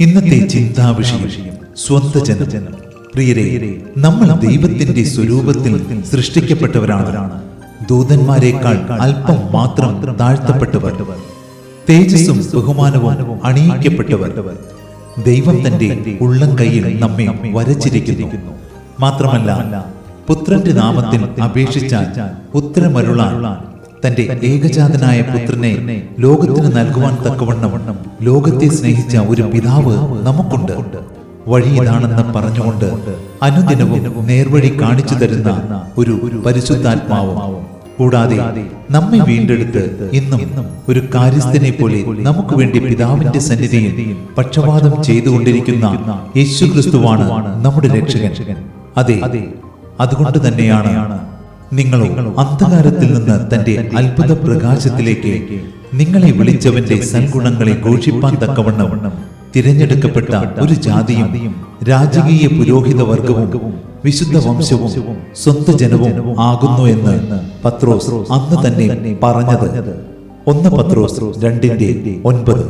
ഇന്നത്തെ ചിന്താവിഷയം സ്വന്ത ജനം. പ്രിയരെ നമ്മൾ ദൈവത്തിന്റെ സ്വരൂപത്തിൽ സൃഷ്ടിക്കപ്പെട്ടവരാണ്. ദൂതന്മാരെക്കാൾ അല്പം മാത്രം താഴ്ത്തപ്പെട്ടവർ. തേജസ്സും ബഹുമാനവും അണിയിക്കപ്പെട്ടവർ. ദൈവം തന്റെ ഉള്ളം കയ്യിൽ നമ്മെ വരച്ചിരിക്കുന്നു. മാത്രമല്ല പുത്രന്റെ നാമത്തിൽ അപേക്ഷിച്ചാൽ ഉത്തരമരുളാൻ തന്റെ ഏകജാതനായ പുത്രനെ ലോകത്തിന് നൽകുവാൻ തക്കവണ്ണം ലോകത്തെ സ്നേഹിച്ച ഒരു പിതാവ് നമുക്കുണ്ട്. വഴി ഇതാണെന്ന് പറഞ്ഞുകൊണ്ട് അനുദിനവും നേർവഴി കാണിച്ചു തരുന്ന ഒരു പരിശുദ്ധാത്മാവും. കൂടാതെ നമ്മെ വീണ്ടെടുത്ത് ഇന്നും ഒരു കാര്യസ്ഥനെ പോലെ നമുക്ക് വേണ്ടി പിതാവിന്റെ സന്നിധിയിൽ പക്ഷപാതം ചെയ്തുകൊണ്ടിരിക്കുന്ന യേശു ക്രിസ്തുവാണ് നമ്മുടെ രക്ഷകൻ. അതെ അതുകൊണ്ട് തന്നെയാണ് നിങ്ങളോ അന്ധകാരത്തിൽ നിന്ന് തന്റെ അത്ഭുത പ്രകാശത്തിലേക്ക് നിങ്ങളെ വിളിച്ചവന്റെ സൽഗുണങ്ങളെ ഘോഷിപ്പാൻ തക്കവണ്ണം തിരഞ്ഞെടുക്കപ്പെട്ട ഒരു ജാതിയും രാജകീയ പുരോഹിത വർഗവും വിശുദ്ധ വംശവും സ്വന്ത ജനവും ആകുന്നു എന്ന് പത്രോസ് അന്ന് തന്നെ പറഞ്ഞത്. ഒന്ന് പത്രോസ് രണ്ടിന്റെ ഒൻപത്.